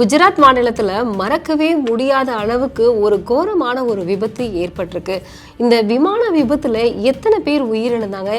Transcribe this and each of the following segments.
குஜராத் மாநிலத்தில் மறக்கவே முடியாத அளவுக்கு ஒரு கோரமான ஒரு விபத்து ஏற்பட்டிருக்கு. இந்த விமான விபத்தில் எத்தனை பேர் உயிரிழந்தாங்க?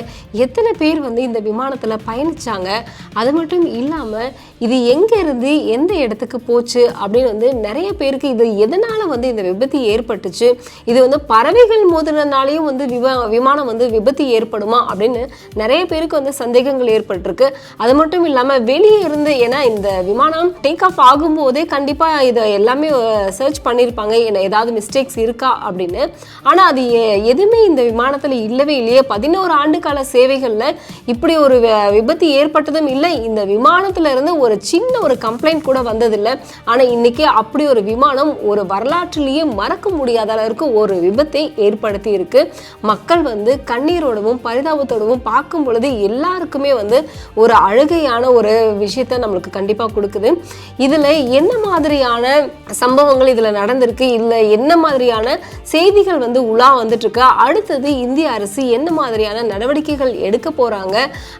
எத்தனை பேர் வந்து இந்த விமானத்தில் பயணிச்சாங்க? அது மட்டும் இல்லாமல் இது எங்கே இருந்து எந்த இடத்துக்கு போச்சு அப்படின்னு வந்து நிறைய பேருக்கு இது எதனால் வந்து இந்த விபத்து ஏற்பட்டுச்சு? இது வந்து பறவைகள் மோதினாலையும் வந்து விமா விமானம் வந்து விபத்து ஏற்படுமா அப்படின்னு நிறைய பேருக்கு வந்து சந்தேகங்கள் ஏற்பட்டிருக்கு. அது மட்டும் இல்லாமல் வெளியே இருந்து ஏன்னா இந்த விமானம் டேக் ஆஃப் ஆகும்போதே கண்டிப்பாக இதை எல்லாமே சர்ச் பண்ணியிருப்பாங்க ஏன்னா ஏதாவது மிஸ்டேக்ஸ் இருக்கா அப்படின்னு. ஆனால் அது எ- எதுவுமே இந்த விமானத்தில் இல்லவே இல்லையே. பதினோரு ஆண்டு கால சேவைகளில் இப்படி ஒரு விபத்து ஏற்பட்டதும் இல்லை. இந்த விமானத்துல இருந்து ஒரு ஒரு சின்ன ஒரு கம்ப்ளைண்ட் கூட வந்ததில்லை. ஆனால் இன்றைக்கி அப்படி ஒரு விமானம் ஒரு வரலாற்றிலேயே மறக்க முடியாத அளவுக்கு ஒரு விபத்தை ஏற்படுத்தி இருக்கு. மக்கள் வந்து கண்ணீரோடவும் பரிதாபத்தோடவும் பார்க்கும் பொழுது எல்லாருக்குமே வந்து ஒரு அழுகையான ஒரு விஷயத்த நம்மளுக்கு கண்டிப்பாக கொடுக்குது. இதில் என்ன மாதிரியான சம்பவங்கள் இதில் நடந்திருக்கு? இல்லை என்ன மாதிரியான செய்திகள் வந்து உலா வந்துட்டுருக்கு? அடுத்தது இந்திய அரசு என்ன மாதிரியான நடவடிக்கைகள் எடுக்க போகிறாங்க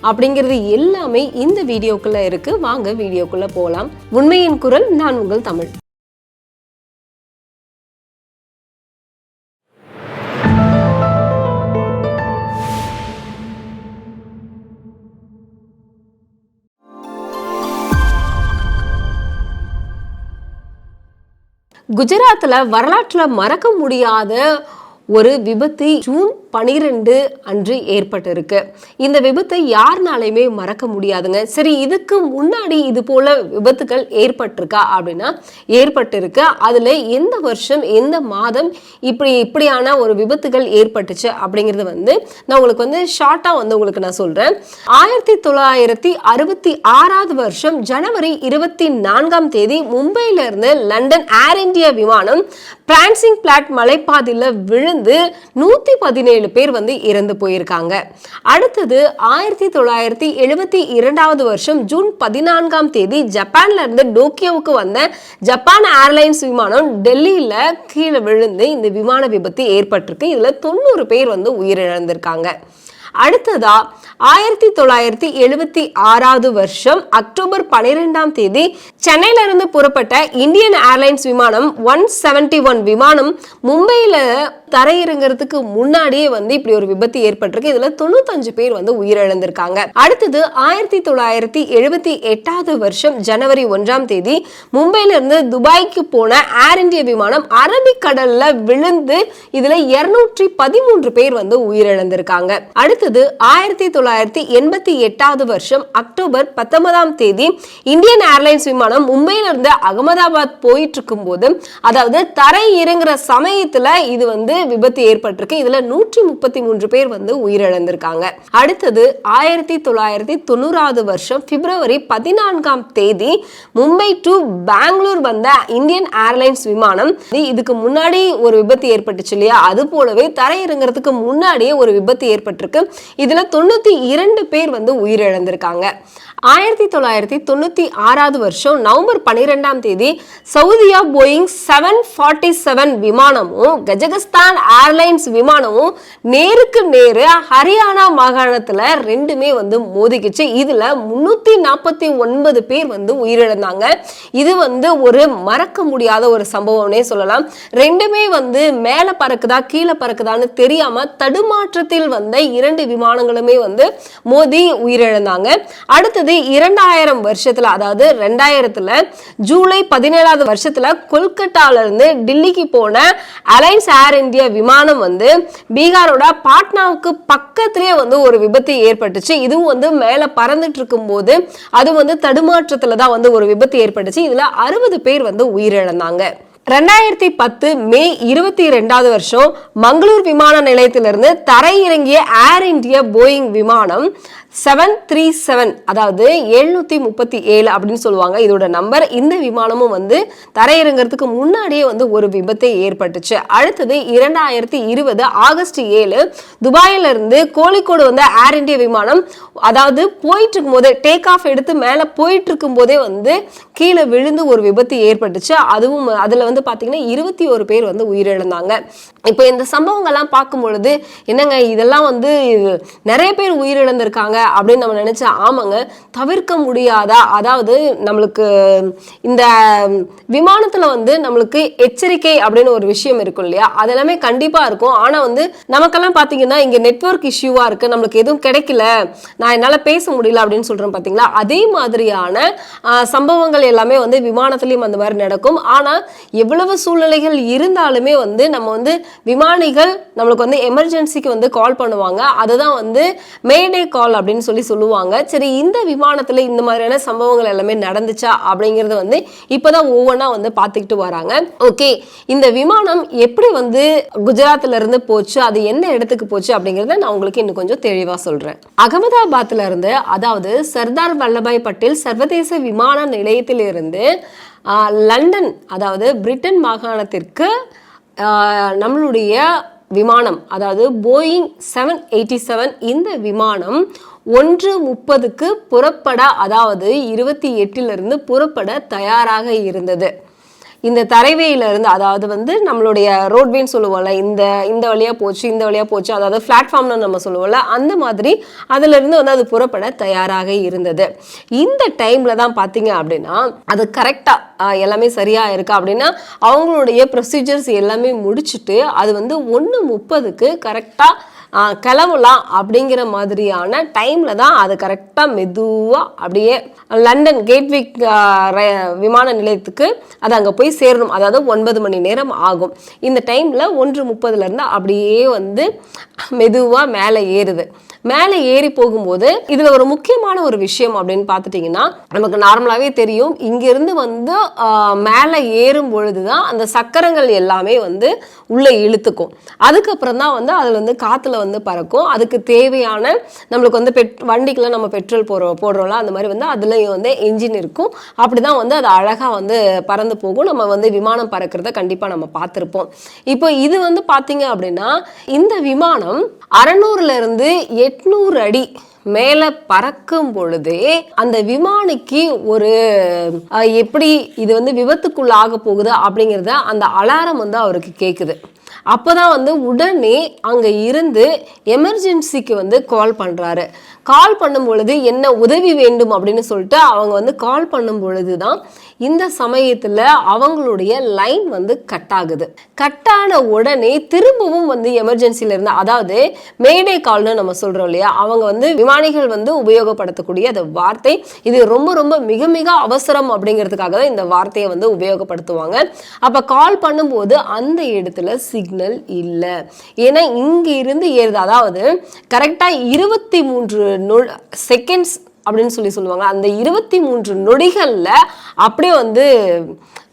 அப்படிங்கிறது எல்லாமே இந்த வீடியோக்குள்ளே இருக்குது வாங்க வீடியோக்குள்ள போகலாம் உண்மையின் குரல் நான் உங்கள் தமிழ். குஜராத்தில் வரலாற்றில் மறக்க முடியாத ஒரு விபத்து ஜூன் பனிரெண்டு அன்று ஏற்பட்டிருக்கு. இந்த விபத்தை யாருனாலையுமே மறக்க முடியாதுங்க. சரி இதுக்கு முன்னாடி இது போல விபத்துகள் ஏற்பட்டிருக்கா அப்படின்னா ஏற்பட்டிருக்கு. அதில் எந்த வருஷம் எந்த மாதம் இப்படி இப்படியான ஒரு விபத்துகள் ஏற்பட்டுச்சு அப்படிங்கிறது வந்து நான் உங்களுக்கு வந்து ஷார்ட்டாக வந்து உங்களுக்கு நான் சொல்கிறேன் ஆயிரத்தி தொள்ளாயிரத்தி அறுபத்தி ஆறாவது வருஷம் ஜனவரி இருபத்தி நான்காம் தேதி மும்பையிலிருந்து லண்டன் ஏர் இந்தியா விமானம் பிரான்சிங் பிளாட் மலைப்பாதையில் விழுந்து நூற்றி பதினேழு பேர் வந்து இறந்து போயிருக்காங்க. அடுத்தது ஆயிரத்தி தொள்ளாயிரத்தி எழுபத்தி இரண்டாவது வருஷம் ஜூன் பதினான்காம் தேதி ஜப்பான்ல இருந்து டோக்கியோவுக்கு வந்த ஜப்பான் ஏர்லைன்ஸ் விமானம் டெல்லியில கீழே விழுந்து இந்த விமான விபத்து ஏற்பட்டிருக்கு. இதுல தொண்ணூறு பேர் வந்து உயிரிழந்திருக்காங்க. அடுத்ததா ஆயிரத்தி தொள்ளாயிரத்தி எழுபத்தி ஆறாவது வருஷம் அக்டோபர் பன்னிரெண்டாம் தேதி சென்னையில இருந்து புறப்பட்ட இந்தியன் ஏர்லைன்ஸ் விமானம் ஒன் செவன்டி ஒன் விமானம் மும்பையில தரையிறங்கிறதுக்கு முன்னாடியே வந்து இப்படி ஒரு விபத்து ஏற்பட்டிருக்கு. இதுல தொண்ணூத்தஞ்சு பேர் வந்து உயிரிழந்திருக்காங்க. அடுத்தது ஆயிரத்தி தொள்ளாயிரத்தி எழுபத்தி எட்டாவது வருஷம் ஜனவரி ஒன்றாம் தேதி மும்பையில இருந்து துபாய்க்கு போன ஏர் இந்தியா விமானம் அரபிக்கடல்ல விழுந்து இதுல இருநூற்றி பதிமூன்று பேர் வந்து உயிரிழந்திருக்காங்க. அடுத்தது ஆயிரத்தி தொள்ளாயிரத்தி எண்பத்தி எட்டாவது வருஷம் அக்டோபர் பத்தொன்பதாம் தேதி இந்தியன் ஏர்லைன்ஸ் விமானம் மும்பையில இருந்து அகமதாபாத் போயிட்டு இருக்கும் போது அதாவது தரை இறங்குற சமயத்துல இது வந்து விபத்து ஏற்பட்டிருக்கு. இதுல நூற்றி முப்பத்தி மூன்று பேர் வந்து உயிரிழந்திருக்காங்க. அடுத்தது ஆயிரத்தி தொள்ளாயிரத்தி தொண்ணூறாவது வருஷம் பிப்ரவரி பதினான்காம் தேதி மும்பை டு பெங்களூர் வந்த இந்தியன் ஏர்லைன்ஸ் விமானம். இதுக்கு முன்னாடி ஒரு விபத்து ஏற்பட்டுச்சு இல்லையா? அது போலவே தரையிறங்கிறதுக்கு முன்னாடியே ஒரு விபத்து ஏற்பட்டிருக்கு. இதுல தொண்ணூத்தி இரண்டு பேர் வந்து உயிரிழந்திருக்காங்க. ஆயிரத்தி தொள்ளாயிரத்தி தொண்ணூத்தி ஆறாவது வருஷம் நவம்பர் பன்னிரெண்டாம் தேதி Saudia Boeing seven forty seven விமானமும் கஜகஸ்தான் ஏர்லைன்ஸ் விமானமும் நேருக்கு நேரு ஹரியானா மாகாணத்துல ரெண்டுமே வந்து மோதிக்கிச்சு. இதுல முன்னூத்தி நாற்பத்தி ஒன்பது பேர் வந்து உயிரிழந்தாங்க. இது வந்து ஒரு மறக்க முடியாத ஒரு சம்பவம்னே சொல்லலாம். ரெண்டுமே வந்து மேல பறக்குதா கீழே பறக்குதான்னு தெரியாம தடுமாற்றத்தில் வந்த இரண்டு விமானங்களுமே வந்து மோதி உயிரிழந்தாங்க. அடுத்தது இரண்டாயிரம் வருஷத்துல அதாவது ரெண்டாயிரத்துல ஜூலை பதினேழாவது வருஷத்துல கொல்கட்டால இருந்து டெல்லிக்கு போன அலைன்ஸ் ஏர் இந்தியா விமானம் வந்து பீகாரோட பாட்னாவுக்கு பக்கத்திலேயே வந்து ஒரு விபத்து ஏற்பட்டுச்சு. இதுவும் வந்து மேலே பறந்துட்டு இருக்கும்போது அது வந்து தடுமாற்றத்துல தான் வந்து ஒரு விபத்து ஏற்பட்டுச்சு. இதுல அறுபது பேர் வந்து உயிரிழந்தாங்க. ரெண்டாயிரத்தி பத்து மே இருபத்தி ரெண்டாவது வருஷம் மங்களூர் விமான நிலையத்திலிருந்து தரையிறங்கிய ஏர் இந்தியா போயிங் விமானம் செவன் த்ரீ செவன் அதாவது எழுநூத்தி முப்பத்தி ஏழு அப்படின்னு சொல்லுவாங்க. இதோட நம்பர் இந்த விமானமும் வந்து தரையிறங்கிறதுக்கு முன்னாடியே வந்து ஒரு விபத்தை ஏற்பட்டுச்சு. அடுத்தது இரண்டாயிரத்தி இருபது ஆகஸ்ட் ஏழு துபாயில இருந்து கோழிக்கோடு வந்த ஏர் இந்தியா விமானம் அதாவது போயிட்டு இருக்கும்போதே டேக் ஆஃப் எடுத்து மேலே போயிட்டு இருக்கும்போதே வந்து கீழே விழுந்து ஒரு விபத்து ஏற்பட்டுச்சு. அதுவும் அதுல வந்து பாத்தீங்கன்னா இருபத்தி ஒரு பேர் வந்து உயிரிழந்தாங்க. இப்போ இந்த சம்பவங்கள்லாம் பார்க்கும் பொழுது என்னங்க இதெல்லாம் வந்து நிறைய பேர் உயிரிழந்திருக்காங்க அப்படின்னு நம்ம நினைச்சா ஆமாங்க தவிர்க்க முடியாதா? அதாவது நம்மளுக்கு இந்த விமானத்துல வந்து நம்மளுக்கு எச்சரிக்கை அப்படின்னு ஒரு விஷயம் இருக்கும் இல்லையா? அதெல்லாமே கண்டிப்பாக கண்டிப்பா இருக்கும். ஆனா வந்து நமக்கெல்லாம் பாத்தீங்கன்னா இங்க நெட்வொர்க் இஷ்யூவா இருக்கு. நம்மளுக்கு எதுவும் கிடைக்கல. நான் என்னால பேச முடியல அப்படின்னு சொல்றேன் பாத்தீங்களா? அதே மாதிரியான சம்பவங்கள் எல்லாமே வந்து விமானத்திலயும் அந்த மாதிரி நடக்கும். ஆனா எவ்வளவு சூழ்நிலைகள் இருந்தாலுமே வந்து நம்ம வந்து விமானிகள் நம்மளுக்கு வந்து எமர்ஜென்சிக்கு வந்து கால் பண்ணுவாங்க. அதுதான் வந்து மேடே கால் அப்படின்னு சொல்லி சொல்லுவாங்க. சரி இந்த விமானத்தில் இந்த மாதிரியான சம்பவங்கள் எல்லாமே நடந்துச்சா அப்படிங்கிறது வந்து இப்போதான் ஒவ்வொன்றா வந்து பார்த்துக்கிட்டு வராங்க. ஓகே இந்த விமானம் எப்படி வந்து குஜராத்ல இருந்து போச்சு அது எந்த இடத்துக்கு போச்சு அப்படிங்கிறத நான் உங்களுக்கு இன்னும் கொஞ்சம் தெளிவாக சொல்கிறேன் அகமதாபாத்ல இருந்து அதாவது சர்தார் வல்லபாய் பட்டேல் சர்வதேச விமான நிலையத்திலிருந்து லண்டன் அதாவது பிரிட்டன் மாகாணத்திற்கு நம்மளுடைய விமானம் அதாவது போயிங் செவன் எயிட்டி செவன் இந்த விமானம் ஒன்று முப்பதுக்கு புறப்பட அதாவது இருபத்தி எட்டிலிருந்து புறப்பட தயாராக இருந்தது. இந்த தரைவேயில இருந்து அதாவது வந்து நம்மளுடைய ரோட்வேன்னு சொல்லுவோம்ல இந்த இந்த வழியா போச்சு இந்த வழியா போச்சு அதாவது பிளாட்ஃபார்ம்னு நம்ம சொல்லுவோம்ல அந்த மாதிரி அதுல இருந்து வந்து அது புறப்பட தயாராக இருந்தது. இந்த டைம்ல தான் பாத்தீங்க அப்படின்னா அது கரெக்டா எல்லாமே சரியா இருக்கா அப்படின்னா அவங்களுடைய ப்ரொசீஜர்ஸ் எல்லாமே முடிச்சுட்டு அது வந்து ஒன்று முப்பதுக்கு கரெக்டாக கிளம்பலாம் அப்படிங்கிற மாதிரியான டைமில் தான் அது கரெக்டாக மெதுவாக அப்படியே லண்டன் கேட்விக் விமான நிலையத்துக்கு அது அங்கே போய் சேரணும். அதாவது ஒன்பது மணி நேரம் ஆகும். இந்த டைமில் ஒன்று முப்பதுலேருந்து அப்படியே வந்து மெதுவாக மேலே ஏறுது. மேலே ஏறி போகும்போது இதில் ஒரு முக்கியமான ஒரு விஷயம் அப்படின்னு பார்த்துட்டிங்கன்னா நமக்கு நார்மலாகவே தெரியும். இங்கேருந்து வந்து மேலே ஏறும் பொழுது தான் அந்த சக்கரங்கள் எல்லாமே வந்து உள்ளே இழுத்துக்கும். அதுக்கப்புறம் தான் வந்து அதில் வந்து காற்றுல வந்து பறக்கும். அதுக்கு தேவையான நம்மளுக்கு வந்து பெட் வண்டிக்கெலாம் நம்ம பெட்ரோல் போடுறோம் போடுறோம்ல அந்த மாதிரி வந்து அதுலேயும் வந்து இன்ஜின் இருக்கும். அப்படி தான் வந்து அது அழகாக வந்து பறந்து போகும். நம்ம வந்து விமானம் பறக்கிறத கண்டிப்பாக நம்ம பார்த்துருப்போம். இப்போ இது வந்து பார்த்தீங்க அப்படின்னா இந்த விமானம் அறநூறுல இருந்து எட்நூறு அடி மேலே பறக்கும் பொழுதே அந்த விமானிக்கு ஒரு எப்படி இது வந்து விபத்துக்குள்ளாக போகுது அப்படிங்கிறத அந்த அலாரம் வந்து அவருக்கு கேட்குது அப்போ தான் வந்து உடனே அங்கே இருந்து எமர்ஜென்சிக்கு வந்து கால் பண்ணுறாரு கால் பண்ணும் பொழுது என்ன உதவி வேண்டும் அப்படின்னு சொல்லிட்டு அவங்க வந்து கால் பண்ணும் பொழுது தான் இந்த சமயத்தில் அவங்களுடைய லைன் வந்து கட் ஆகுது. கட் ஆன உடனே திரும்பவும் வந்து எமர்ஜென்சில இருந்து அதாவது மேடே கால்னு நம்ம சொல்றோம் இல்லையா அவங்க வந்து விமானிகள் வந்து உபயோகப்படுத்தக்கூடிய அந்த வார்த்தை இது ரொம்ப ரொம்ப மிக மிக அவசரம் அப்படிங்கிறதுக்காக தான் இந்த வார்த்தையை வந்து உபயோகப்படுத்துவாங்க. அப்ப கால் பண்ணும்போது அந்த இடத்துல சிக்னல் இல்லை. ஏன்னா இங்கிருந்து ஏறுது அதாவது கரெக்டாக இருபத்தி மூன்று செகண்ட்ஸ் அப்படின்னு சொல்லி சொல்லுவாங்க. அந்த இருபத்தி மூன்று நொடிகள்ல அப்படியே வந்து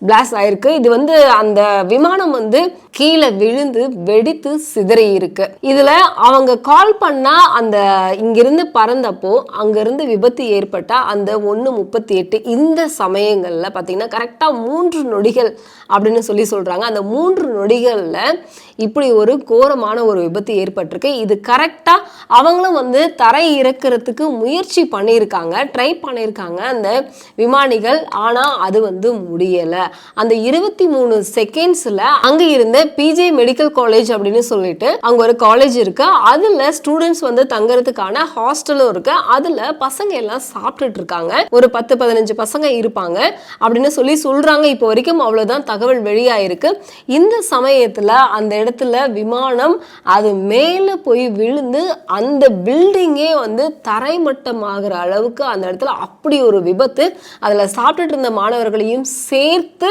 பிளாஸ் ஆயிருக்கு. இது வந்து அந்த விமானம் வந்து கீழே விழுந்து வெடித்து சிதறி இருக்கு இதுல அவங்க கால் பண்ணா அந்த இங்கிருந்து பறந்தப்போ அங்கிருந்து விபத்து ஏற்பட்டா அந்த ஒன்று முப்பத்தி எட்டு இந்த சமயங்களில் பார்த்தீங்கன்னா கரெக்டாக மூன்று நொடிகள் அப்படின்னு சொல்லி சொல்றாங்க. அந்த மூன்று நொடிகளில் இப்படி ஒரு கோரமான ஒரு விபத்து ஏற்பட்டிருக்கு. இது கரெக்டாக அவங்களும் வந்து தரை இறக்கிறதுக்கு முயற்சி பண்ணியிருக்காங்க. ட்ரை பண்ணியிருக்காங்க. அந்த விமானிகள் ஆனால் ஆனால் அது வந்து முடியலை. அந்த இருபத்தி மூணு செகண்ட்ஸில் அங்கே இருந்த பிஜே மெடிக்கல் காலேஜ் அப்படின்னு சொல்லிட்டு அங்கே ஒரு காலேஜ் இருக்கு. அதில் ஸ்டூடெண்ட்ஸ் வந்து தங்குறதுக்கான ஹாஸ்டலும் இருக்கு. அதில் பசங்க எல்லாம் சாப்பிட்டுட்டு இருக்காங்க. ஒரு பத்து பதினஞ்சு பசங்க இருப்பாங்க அப்படின்னு சொல்லி சொல்கிறாங்க இப்போ வரைக்கும் அவ்வளோதான் தகவல் வெளியாயிருக்கு. இந்த சமயத்தில் அந்த இடத்துல விமானம் அது மேலே போய் விழுந்து அந்த பில்டிங்கே வந்து தரைமட்டமாகிற அளவுக்கு அந்த இடத்துல அப்படி ஒரு விபத்து. அதில் சாப்பிட்டுட்டு இருந்த மாணவர்களையும் சேர்த்து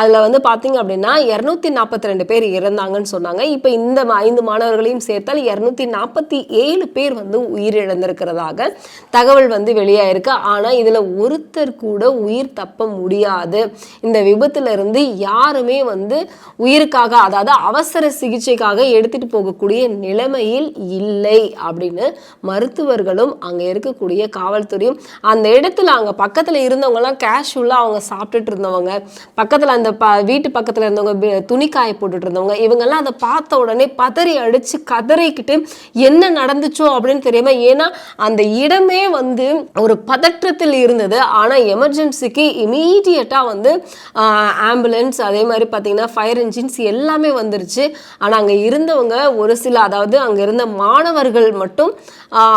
அதில் வந்து பார்த்தீங்க அப்படின்னா இரநூத்தி நாற்பத்தி ரெண்டு பேர் இறந்தாங்கன்னு சொன்னாங்க. இப்போ இந்த ஐந்து மாணவர்களையும் சேர்த்தால் இரநூத்தி நாற்பத்தி ஏழு பேர் வந்து உயிரிழந்திருக்கிறதாக தகவல் வந்து வெளியாயிருக்கு. ஆனால் இதில் ஒருத்தர் கூட உயிர் தப்ப முடியாது. இந்த விபத்துலேருந்து யாருமே வந்து உயிருக்காக அதாவது அவசர சிகிச்சைக்காக எடுத்துகிட்டு போகக்கூடிய நிலைமையில் இல்லை அப்படின்னு மருத்துவர்களும் அங்கே இருக்கக்கூடிய காவல்துறையும் அந்த இடத்துல அங்கே பக்கத்தில் இருந்தவங்கலாம் கேஷுவலாக அவங்க சாப்பிட்டுட்டு இருந்தவங்க பக்கத்தில் அந்த ப வீட்டு பக்கத்தில் இருந்தவங்க துணி காய போட்டுட்டு இருந்தவங்க இவங்கெல்லாம் அதை பார்த்த உடனே பதறி அடித்து கதறிக்கிட்டு என்ன நடந்துச்சோ அப்படின்னு தெரியாமல் ஏன்னா அந்த இடமே வந்து ஒரு பதற்றத்தில் இருந்தது. ஆனால் எமர்ஜென்சிக்கு இமீடியட்டாக வந்து ஆம்புலன்ஸ் அதே மாதிரி பார்த்தீங்கன்னா ஃபயர் இன்ஜின்ஸ் எல்லாமே வந்துருச்சு. ஆனால் அங்கே இருந்தவங்க ஒரு சில அதாவது அங்கே இருந்த மாணவர்கள் மட்டும்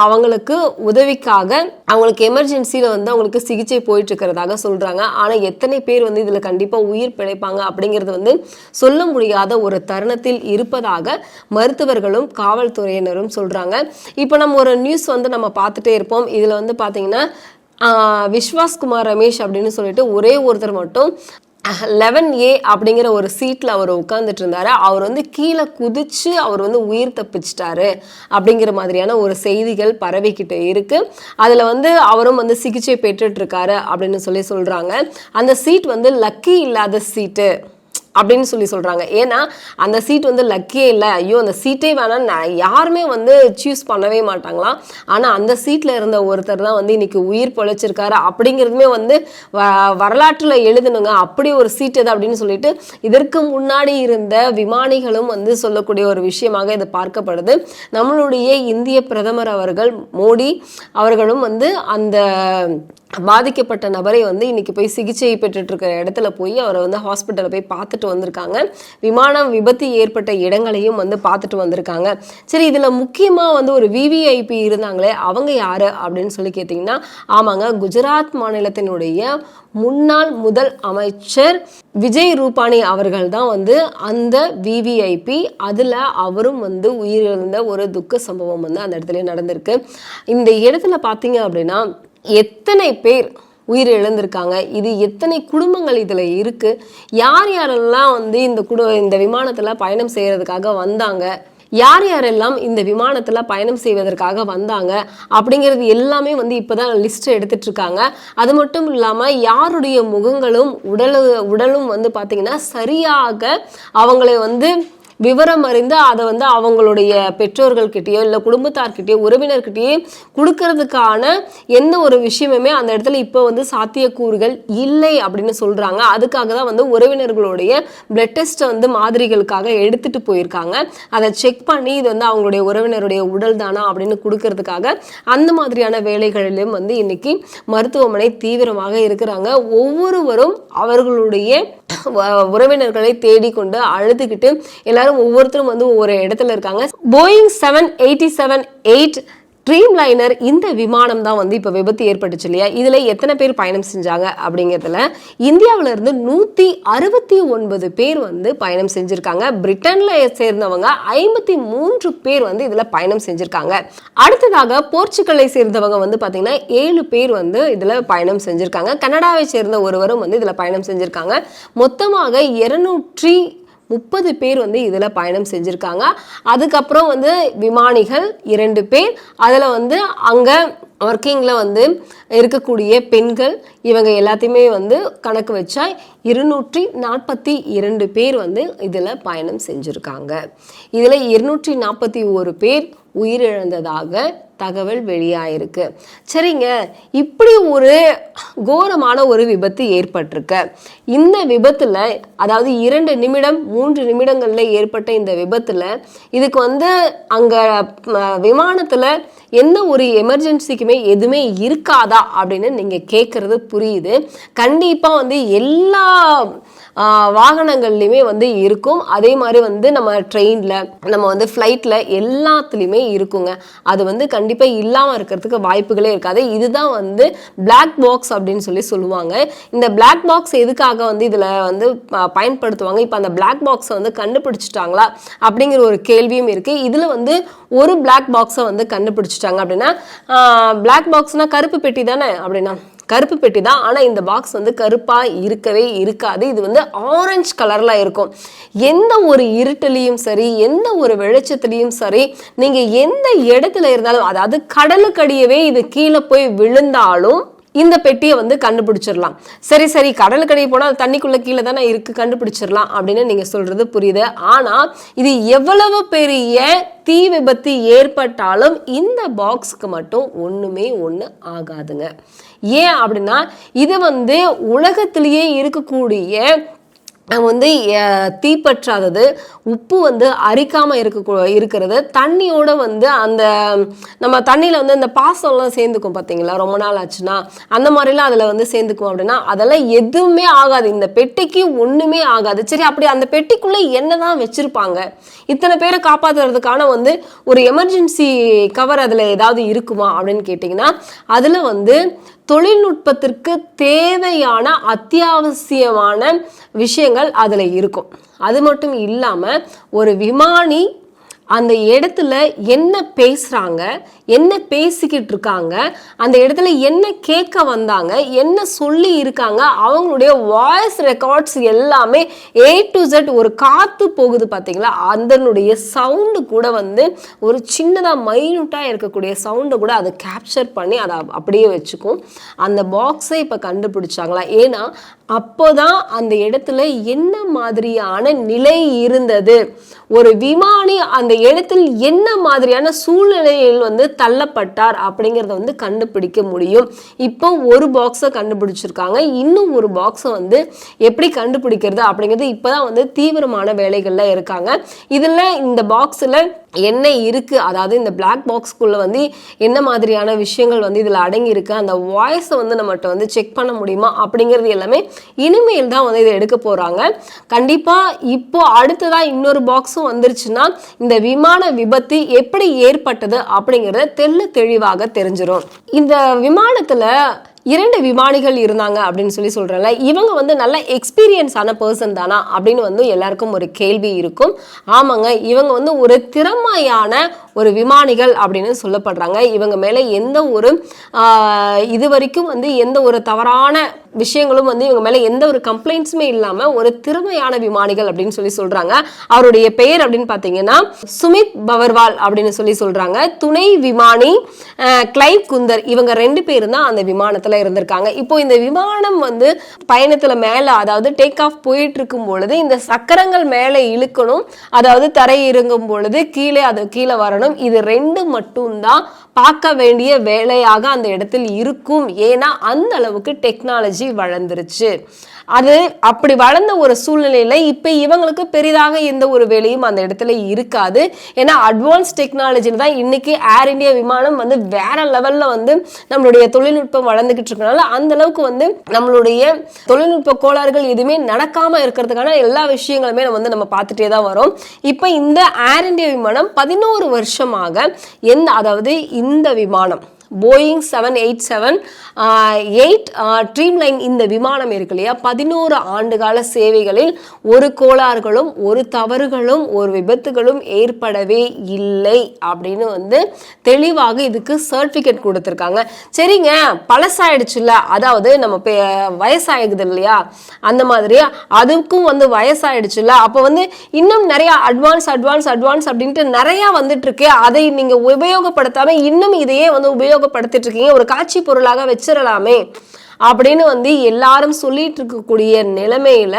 அவங்களுக்கு உதவிக்காக அவங்களுக்கு எமர்ஜென்சியில் வந்து அவங்களுக்கு சிகிச்சை போயிட்டு இருக்கிறதாக சொல்கிறாங்க ஆனால் எத்தனை பேர் வந்து இதில் கண்டிப்பாக உயிர் பிழைப்பாங்க அப்படிங்கிறது வந்து சொல்ல முடியாத ஒரு தருணத்தில் இருப்பதாக மருத்துவர்களும் காவல்துறையினரும் சொல்கிறாங்க இப்போ நம்ம ஒரு நியூஸ் வந்து நம்ம பார்த்துட்டே இருப்போம். இதில் வந்து பார்த்தீங்கன்னா விஸ்வாஸ்குமார் ரமேஷ் அப்படின்னு சொல்லிட்டு ஒரே ஒருத்தர் மட்டும் லெவன் ஏ அப்படிங்கிற ஒரு சீட்டில் அவர் உட்காந்துட்டு இருந்தார் அவர் வந்து கீழே குதிச்சு அவர் வந்து உயிர் தப்பிச்சிட்டாரு அப்படிங்கிற மாதிரியான ஒரு செய்திகள் பரவிக்கிட்டு இருக்குது அதில் வந்து அவரும் வந்து சிகிச்சை பெற்றுட்ருக்காரு அப்படின்னு சொல்லி சொல்கிறாங்க அந்த சீட் வந்து லக்கி இல்லாத சீட்டு. அப்படின்னு சொல்லி சொல்கிறாங்க ஏன்னா அந்த சீட் வந்து லக்கியே இல்லை. ஐயோ அந்த சீட்டே வேணாம் நான் யாருமே வந்து சூஸ் பண்ணவே மாட்டாங்களாம். ஆனால் அந்த சீட்டில் இருந்த ஒருத்தர் தான் வந்து இன்றைக்கி உயிர் பொழைச்சிருக்காரு. அப்படிங்கிறதுமே வந்து வ- வரலாற்றில் எழுதணுங்க. அப்படி ஒரு சீட் எது அப்படின்னு சொல்லிட்டு இதற்கு முன்னாடி இருந்த விமானிகளும் வந்து சொல்லக்கூடிய ஒரு விஷயமாக இது பார்க்கப்படுது. நம்மளுடைய இந்திய பிரதமர் அவர்கள் மோடி அவர்களும் வந்து அந்த பாதிக்கப்பட்ட நபரை வந்து இன்றைக்கி போய் சிகிச்சை பெற்றுட்டு இருக்கிற இடத்துல போய் அவரை வந்து ஹாஸ்பிட்டலில் போய் பார்த்துட்டு வந்திருக்காங்க. விமானம் விபத்து ஏற்பட்ட இடங்களையும் வந்து பார்த்துட்டு வந்திருக்காங்க. சரி இதில் முக்கியமாக வந்து ஒரு விவிஐபி இருந்தாங்களே அவங்க யார் அப்படின்னு சொல்லி கேட்டிங்கன்னா ஆமாங்க குஜராத் மாநிலத்தினுடைய முன்னாள் முதல் அமைச்சர் விஜய் ரூபானி அவர்கள் தான் வந்து அந்த விவிஐபி அதில் அவரும் வந்து உயிரிழந்த ஒரு துக்க சம்பவம் வந்து அந்த இடத்துல நடந்திருக்கு. இந்த இடத்துல பார்த்தீங்க அப்படின்னா எத்தனை பேர் உயிர் இழந்திருக்காங்க இது எத்தனை குடும்பங்கள் இதில் இருக்குது யார் யாரெல்லாம் வந்து இந்த குடு இந்த விமானத்தில் பயணம் செய்கிறதுக்காக வந்தாங்க? யார் யாரெல்லாம் இந்த விமானத்தில் பயணம் செய்வதற்காக வந்தாங்க? அப்படிங்கிறது எல்லாமே வந்து இப்போதான் லிஸ்ட் எடுத்துகிட்டு இருக்காங்க. அது மட்டும் இல்லாமல் யாருடைய முகங்களும் உடலு உடலும் வந்து பார்த்திங்கன்னா சரியாக அவங்களை வந்து விவரம் அறிந்து அதை வந்து அவங்களுடைய பெற்றோர்கள்கிட்டயோ இல்லை குடும்பத்தார்கிட்டயோ உறவினர்கிட்டயோ கொடுக்கறதுக்கான எந்த ஒரு விஷயமுமே அந்த இடத்துல இப்போ வந்து சாத்தியக்கூறுகள் இல்லை அப்படின்னு சொல்கிறாங்க அதுக்காக தான் வந்து உறவினர்களுடைய பிளட் டெஸ்ட் வந்து மாதிரிகளுக்காக எடுத்துட்டு போயிருக்காங்க. அதை செக் பண்ணி இது வந்து அவங்களுடைய உறவினருடைய உடல் தானா அப்படின்னு கொடுக்கறதுக்காக அந்த மாதிரியான வேலைகளிலும் வந்து இன்னைக்கு மருத்துவமனை தீவிரமாக இருக்கிறாங்க. ஒவ்வொருவரும் அவர்களுடைய உறவினர்களை தேடிக்கொண்டு அழுதுகிட்டு எல்லாரும் ஒவ்வொருத்தரும் வந்து ஒவ்வொரு இடத்துல இருக்காங்க. Boeing seven eighty seven eight dreamliner இந்த விமானம் தான் வந்து இப்போ விபத்து ஏற்பட்டுச்சு இல்லையா? இதில் எத்தனை பேர் பயணம் செஞ்சாங்க அப்படிங்கிறதுல இந்தியாவுல இருந்து நூற்றி அறுபத்தி ஒன்பது பேர் வந்து பயணம் செஞ்சுருக்காங்க. பிரிட்டனில் சேர்ந்தவங்க ஐம்பத்தி மூன்று பேர் வந்து இதில் பயணம் செஞ்சுருக்காங்க. அடுத்ததாக போர்ச்சுகலை சேர்ந்தவங்க வந்து பார்த்திங்கன்னா ஏழு பேர் வந்து இதில் பயணம் செஞ்சுருக்காங்க. கனடாவை சேர்ந்த ஒருவரும் வந்து இதில் பயணம் செஞ்சுருக்காங்க. மொத்தமாக இருநூற்றி முப்பது பேர் வந்து இதில் பயணம் செஞ்சுருக்காங்க. அதுக்கப்புறம் வந்து விமானிகள் இரண்டு பேர். அதில் வந்து அங்கே ஒர்க்கிங்கில் வந்து இருக்கக்கூடிய பெண்கள் இவங்க எல்லாத்தையுமே வந்து கணக்கு வச்சா இருநூற்றி நாற்பத்தி இரண்டு பேர் வந்து இதில் பயணம் செஞ்சுருக்காங்க. இதில் இருநூற்றி நாற்பத்தி ஒரு பேர் உயிரிழந்ததாக தகவல் வெளியாயிருக்கு. சரிங்க இப்படி ஒரு கோரமான ஒரு விபத்து ஏற்பட்டிருக்கு. இந்த விபத்தில் அதாவது இரண்டு நிமிடம் மூன்று நிமிடங்களில் ஏற்பட்ட இந்த விபத்தில் இதுக்கு வந்து அங்கே விமானத்தில் எந்த ஒரு எமர்ஜென்சிக்குமே எதுவுமே இருக்காதா அப்படின்னு நீங்கள் கேட்குறது புரியுது. கண்டிப்பாக வந்து எல்லா வாகனங்கள்லையுமே வந்து இருக்கும். அதே மாதிரி வந்து நம்ம ட்ரெயினில் நம்ம வந்து ஃப்ளைட்டில் எல்லாத்துலேயுமே இருக்குங்க. அது வந்து கண்டிப்பாக கண்டிப்பாக இல்லாமல் இருக்கிறதுக்கு வாய்ப்புகளே இருக்காது. இதுதான் வந்து பிளாக் பாக்ஸ் அப்படின்னு சொல்லி சொல்லுவாங்க. இந்த பிளாக் பாக்ஸ் எதுக்காக வந்து இதில் வந்து ப- பயன்படுத்துவாங்க? இப்போ அந்த பிளாக் பாக்ஸை வந்து கண்டுபிடிச்சிட்டாங்களா? அப்படிங்கிற ஒரு கேள்வியும் இருக்குது இதில் வந்து ஒரு பிளாக் பாக்ஸை வந்து கண்டுபிடிச்சிட்டாங்க அப்படின்னா பிளாக் பாக்ஸ்னால் கருப்பு பெட்டி தானே அப்படின்னா? கருப்பு பெட்டி தான். ஆனால் இந்த பாக்ஸ் வந்து கருப்பாக இருக்கவே இருக்காது. இது வந்து ஆரஞ்சு கலரில் இருக்கும். எந்த ஒரு இருட்டிலையும் சரி எந்த ஒரு வெளிச்சத்துலேயும் சரி நீங்கள் எந்த இடத்துல இருந்தாலும் அதாவது கடலுக்கடியவே இது கீழே போய் விழுந்தாலும் இந்த பெட்டியை வந்து கண்டுபிடிச்சிடலாம். சரி சரி கடலுக்கடி போனால் தண்ணிக்குள்ளே கீழே தானே இருக்குது கண்டுபிடிச்சிடலாம் அப்படின்னு நீங்கள் சொல்கிறது புரியுது. ஆனால் இது எவ்வளவு பெரிய தீ விபத்து ஏற்பட்டாலும் இந்த பாக்ஸ்க்கு மட்டும் ஒன்றுமே ஒன்று ஆகாதுங்க. ஏன் அப்படின்னா இது வந்து உலகத்திலேயே இருக்கக்கூடிய வந்து தீப்பற்றாதது உப்பு வந்து அரிக்காமல் இருக்க இருக்கிறது. தண்ணியோட வந்து அந்த நம்ம தண்ணியில் வந்து இந்த பாசம்லாம் சேர்ந்துக்கும் பார்த்தீங்களா ரொம்ப நாள் ஆச்சுன்னா அந்த மாதிரிலாம் அதில் வந்து சேர்ந்துக்கும் அப்படின்னா அதெல்லாம் எதுவுமே ஆகாது. இந்த பெட்டிக்கு ஒன்றுமே ஆகாது. சரி அப்படி அந்த பெட்டிக்குள்ளே என்ன தான் வச்சுருப்பாங்க? இத்தனை பேரை காப்பாற்றுறதுக்கான வந்து ஒரு எமர்ஜென்சி கவர் அதில் ஏதாவது இருக்குமா அப்படின்னு கேட்டிங்கன்னா அதில் வந்து தொழில்நுட்பத்திற்கு தேவையான அத்தியாவசியமான விஷயங்கள் அதில் இருக்கும். அது மட்டும் இல்லாமல் ஒரு விமானி அந்த இடத்துல என்ன பேசுகிறாங்க என்ன பேசிக்கிட்டு இருக்காங்க அந்த இடத்துல என்ன கேட்க வந்தாங்க என்ன சொல்லி இருக்காங்க அவங்களுடைய வாய்ஸ் ரெக்கார்ட்ஸ் எல்லாமே ஏ டு ஜெட் ஒரு காற்று போகுது பார்த்தீங்களா அதனுடைய சவுண்டு கூட வந்து ஒரு சின்னதாக மைனூட்டாக இருக்கக்கூடிய சவுண்டை கூட அதை கேப்சர் பண்ணி அதை அப்படியே வச்சுக்கும். அந்த பாக்ஸை இப்போ கண்டுபிடிச்சாங்களா? ஏன்னா அப்போதான் அந்த இடத்துல என்ன மாதிரியான நிலை இருந்தது? ஒரு விமானி அந்த இடத்தில் என்ன மாதிரியான சூழ்நிலையில் வந்து தள்ளப்பட்டார் அப்படிங்கிறத வந்து கண்டுபிடிக்க முடியும். இப்போ ஒரு பாக்ஸை கண்டுபிடிச்சிருக்காங்க. இன்னும் ஒரு பாக்ஸை வந்து எப்படி கண்டுபிடிக்கிறது அப்படிங்கிறது இப்போதான் வந்து தீவிரமான வேலைகள்ல இருக்காங்க. இதில் இந்த பாக்ஸில் என்ன இருக்கு? அதாவது இந்த பிளாக் பாக்ஸ்க்குள்ள வந்து என்ன மாதிரியான விஷயங்கள் வந்து இதில் அடங்கி இருக்கு? அந்த வாய்ஸை வந்து நம்மகிட்ட வந்து செக் பண்ண முடியுமா? அப்படிங்கிறது எல்லாமே இனிமேல் தான் வந்து இதை எடுக்க போறாங்க. கண்டிப்பா இப்போ அடுத்ததாக இன்னொரு பாக்ஸும் வந்துருச்சுன்னா இந்த விமான விபத்து எப்படி ஏற்பட்டது அப்படிங்கிறத தெள்ள தெளிவாக தெரிஞ்சிடும் இந்த விமானத்துல இரண்டு விமானிகள் இருந்தாங்க அப்படின்னு சொல்லி சொல்கிறேன்ல இவங்க வந்து நல்ல எக்ஸ்பீரியன்ஸான பர்சன் தானா அப்படின்னு வந்து எல்லாருக்கும் ஒரு கேள்வி இருக்கும். ஆமாங்க இவங்க வந்து ஒரு திறமையான ஒரு விமானிகள் அப்படின்னு சொல்லப்படுறாங்க. இவங்க மேலே எந்த ஒரு இது வரைக்கும் வந்து எந்த ஒரு தவறான விஷயங்களும் வந்து இவங்க மேலே எந்த ஒரு கம்ப்ளைண்ட்ஸுமே இல்லாமல் ஒரு திறமையான விமானிகள் அப்படின்னு சொல்லி சொல்கிறாங்க அவருடைய பெயர் அப்படின்னு பார்த்தீங்கன்னா சுமித் பவர்வால் அப்படின்னு சொல்லி சொல்கிறாங்க துணை விமானி கிளைவ் குந்தர் இவங்க ரெண்டு பேரும் தான் அந்த விமானத்தில் இருந்திருக்காங்க. இப்போ இந்த விமானம் வந்து பயணத்தில் மேலே அதாவது டேக் ஆஃப் போயிட்டு இருக்கும் பொழுது இந்த சக்கரங்கள் மேலே இழுக்கணும். அதாவது தரை இறங்கும் பொழுது கீழே அது கீழே வரணும் இது ரெண்டு மட்டும்தான் பார்க்க வேண்டிய வேலையாக அந்த இடத்தில் இருக்கும். ஏன்னா அந்த அளவுக்கு டெக்னாலஜி வளர்ந்துருச்சு. அது அப்படி வளர்ந்த ஒரு சூழ்நிலையில் இப்போ இவங்களுக்கு பெரிதாக எந்த ஒரு வேலையும் அந்த இடத்துல இருக்காது. ஏன்னா அட்வான்ஸ் டெக்னாலஜியில் தான் இன்னைக்கு ஏர் இந்தியா விமானம் வந்து வேற லெவலில் வந்து நம்மளுடைய தொழில்நுட்பம் வளர்ந்துக்கிட்டு இருக்கனால அந்த அளவுக்கு வந்து நம்மளுடைய தொழில்நுட்ப கோளாறுகள் எதுவுமே நடக்காமல் இருக்கிறதுக்கான எல்லா விஷயங்களுமே நம்ம வந்து நம்ம பார்த்துட்டே தான் வரோம். இப்போ இந்த ஏர் இந்தியா விமானம் பதினோரு வருஷமாக எந்த அதாவது இந்த விமானம் Boeing seven eight seven eight dream line இந்த விமானம் இருக்கு இல்லையா? பதினோரு ஆண்டுகால சேவைகளில் ஒரு கோளாறுகளும் ஒரு தவறுகளும் ஒரு விபத்துகளும் ஏற்படவே இல்லை அப்படின்னு வந்து தெளிவாக இதுக்கு சர்டிஃபிகேட் கொடுத்துருக்காங்க. சரிங்க பழசாயிடுச்சுல்ல. அதாவது நம்ம பே- வயசாகுது இல்லையா? அந்த மாதிரி அதுக்கும் வந்து வயசாயிடுச்சுல அப்போ வந்து இன்னும் நிறைய அட்வான்ஸ் அட்வான்ஸ் அட்வான்ஸ் அப்படின்ட்டு நிறைய வந்துட்டு இருக்கு அதை நீங்க உபயோகப்படுத்தாம இன்னும் இதையே வந்து உபயோகப்படுத்திட்டு இருக்கீங்க. ஒரு காட்சி பொருளாக வச்சிடலாமே அப்படின்னு வந்து எல்லாரும் சொல்லிட்டு இருக்கக்கூடிய நிலைமையில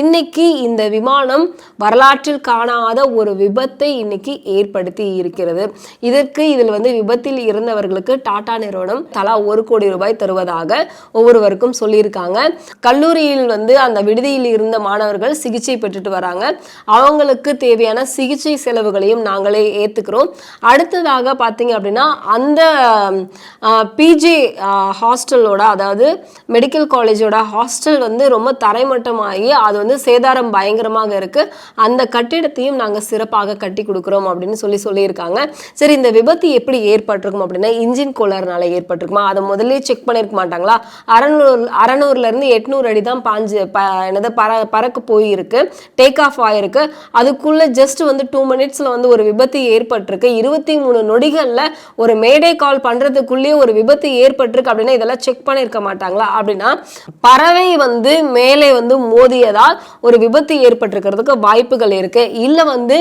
இன்னைக்கு இந்த விமானம் வரலாற்றில் காணாத ஒரு விபத்தை இன்னைக்கு ஏற்படுத்தி இருக்கிறது. இதற்கு இதில் வந்து விபத்தில் இருந்தவர்களுக்கு டாடா நிறுவனம் தலா ஒரு கோடி ரூபாய் தருவதாக ஒவ்வொருவருக்கும் சொல்லியிருக்காங்க. கல்லூரியில் வந்து அந்த விடுதியில் இருந்த மாணவர்கள் சிகிச்சை பெற்றுட்டு வராங்க. அவங்களுக்கு தேவையான சிகிச்சை செலவுகளையும் நாங்களே ஏற்றுக்கிறோம் அடுத்ததாக பார்த்தீங்க அப்படின்னா அந்த பிஜி ஹாஸ்டலோட அதாவது மெடிக்கல் காலேஜோட ஹாஸ்டல் வந்து ரொம்ப தரைமட்டமாகி அது வந்து சேதாரம் பயங்கரமாக இருக்குது அந்த கட்டிடத்தையும் நாங்கள் சிறப்பாக கட்டி கொடுக்குறோம் அப்படின்னு சொல்லி சொல்லியிருக்காங்க. சரி இந்த விபத்து எப்படி ஏற்பட்டிருக்கும் அப்படின்னா இன்ஜின் கோளாறுனால ஏற்பட்டிருக்குமா? அதை முதல்ல செக் பண்ணியிருக்க மாட்டாங்களா? அறநூறு அறநூறுலேருந்து எட்நூறு அடி தான் பாஞ்சு ப என்னது பற பறக்க போயிருக்கு. டேக் ஆஃப் ஆயிருக்கு. அதுக்குள்ளே ஜஸ்ட் வந்து டூ மினிட்ஸில் வந்து ஒரு விபத்து ஏற்பட்டிருக்கு. இருபத்தி மூணு நொடிகளில் ஒரு மேடே கால் பண்ணுறதுக்குள்ளேயே ஒரு விபத்து ஏற்பட்டிருக்கு அப்படின்னா இதெல்லாம் செக் பண்ணியிருக்க மாட்டாங்க. ஏற்படுத்தியிருக்காங்களா அப்படின்னா பறவை வந்து மேலே வந்து மோதியதால் ஒரு விபத்து ஏற்பட்டிருக்கிறதுக்கு வாய்ப்புகள் இருக்கு. இல்ல வந்து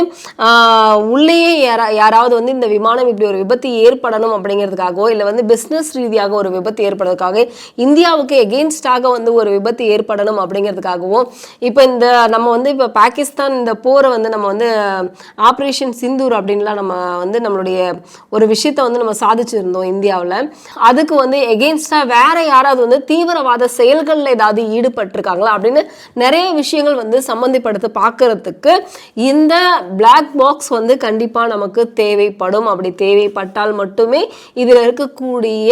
உள்ளேயே யாரா யாராவது வந்து இந்த விமானம் இப்படி ஒரு விபத்து ஏற்படணும் அப்படிங்கிறதுக்காகவோ இல்ல வந்து பிசினஸ் ரீதியாக ஒரு விபத்து ஏற்படுறதுக்காக இந்தியாவுக்கு எகெயின்ஸ்டாக வந்து ஒரு விபத்து ஏற்படணும் அப்படிங்கிறதுக்காகவோ இப்போ இந்த நம்ம வந்து இப்போ பாகிஸ்தான் இந்த போரை வந்து நம்ம வந்து ஆப்ரேஷன் சிந்தூர் அப்படின்லாம் நம்ம வந்து நம்மளுடைய ஒரு விஷயத்தை வந்து நம்ம சாதிச்சிருந்தோம் இந்தியாவில். அதுக்கு வந்து எகெயின்ஸ்டாக வேற யாராவது வந்து தீவிரவாத செயல்களில் ஏதாவது ஈடுபட்டிருக்காங்களா அப்படின்னு நிறைய விஷயங்கள் வந்து சம்மந்தப்படுத்த பார்க்கறதுக்கு இந்த பிளாக் பாக்ஸ் வந்து கண்டிப்பாக நமக்கு தேவைப்படும். அப்படி தேவைப்பட்டால் மட்டுமே இதில் இருக்கக்கூடிய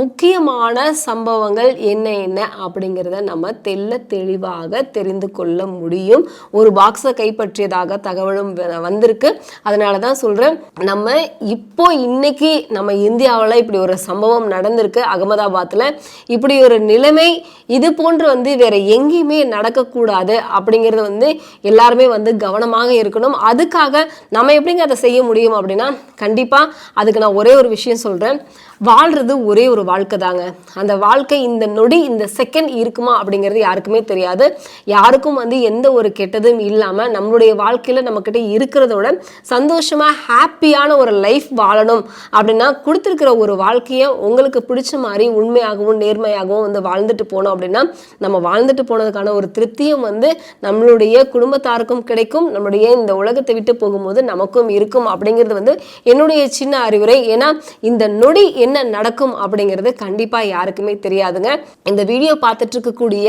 முக்கியமான சம்பவங்கள் என்ன என்ன அப்படிங்கிறத நம்ம தெள்ள தெளிவாக தெரிந்து கொள்ள முடியும். ஒரு பாக்ஸை கைப்பற்றியதாக தகவலும் வந்திருக்கு. அதனால தான் சொல்கிறேன் நம்ம இப்போ இன்னைக்கு நம்ம இந்தியாவில் இப்படி ஒரு சம்பவம் நடந்திருக்கு. அகமதாபாத்தில் இப்படி ஒரு நிலைமை இது போன்று வந்து வேற எங்கேயுமே நடக்கக்கூடாது அப்படிங்கிறது வந்து எல்லாருமே வந்து கவனமாக இருக்கணும். அதுக்காக நம்ம எப்படிங்க அதை செய்ய முடியும் அப்படின்னா கண்டிப்பாக அதுக்கு நான் ஒரே ஒரு விஷயம் சொல்கிறேன் வாழ்றது ஒரே ஒரு வாழ்க்கை தாங்க. அந்த வாழ்க்கை இந்த நொடி இந்த செகண்ட் இருக்குமா அப்படிங்கிறது யாருக்குமே தெரியாது. யாருக்கும் வந்து எந்த ஒரு கெட்டதும் இல்லாமல் நம்மளுடைய வாழ்க்கையில் நம்மக்கிட்ட இருக்கிறதோட சந்தோஷமாக ஹாப்பியான ஒரு லைஃப் வாழணும் அப்படின்னா கொடுத்துருக்கிற ஒரு வாழ்க்கையை உங்களுக்கு பிடிச்ச மாதிரி உண்மையாகவும் நேர்மையாகவும் வந்து வாழ்ந்துட்டு போனோம் அப்படின்னா நம்ம வாழ்ந்துட்டு போனதுக்கான ஒரு திருப்தியும் வந்து நம்மளுடைய குடும்பத்தாருக்கும் கிடைக்கும். நம்மளுடைய இந்த உலகத்தை விட்டு போகும்போது நமக்கும் இருக்கும் அப்படிங்கிறது வந்து என்னுடைய சின்ன அறிவுரை. ஏன்னா இந்த நொடி என்ன நடக்கும் அப்படிங்கிறது கண்டிப்பாக யாருக்குமே தெரியாதுங்க. இந்த வீடியோ பார்த்துட்டு இருக்கக்கூடிய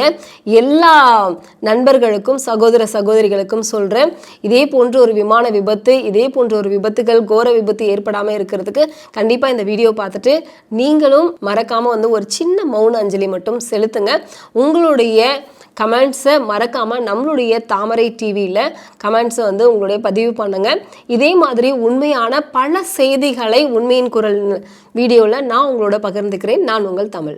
எல்லா நண்பர்களுக்கும் சகோதர சகோதரிகளுக்கும் சொல்கிறேன் இதே போன்ற ஒரு விமான விபத்து இதே போன்ற ஒரு விபத்துகள் கோர விபத்து ஏற்படாமல் இருக்கிறதுக்கு கண்டிப்பாக இந்த வீடியோ பார்த்துட்டு நீங்களும் மறக்காமல் வந்து ஒரு சின்ன மௌன அஞ்சலி மட்டும் செலுத்துங்க. உங்களுடைய கமெண்ட்ஸை மறக்காமல் நம்மளுடைய தாமரை டிவியில் கமெண்ட்ஸை வந்து உங்களுடைய பதிவு பண்ணுங்க. இதே மாதிரி உண்மையான பல செய்திகளை உண்மையின் குரல் வீடியோவில் நான் உங்களோட பகிர்ந்துக்கிறேன். நான் உங்கள் தமிழ்.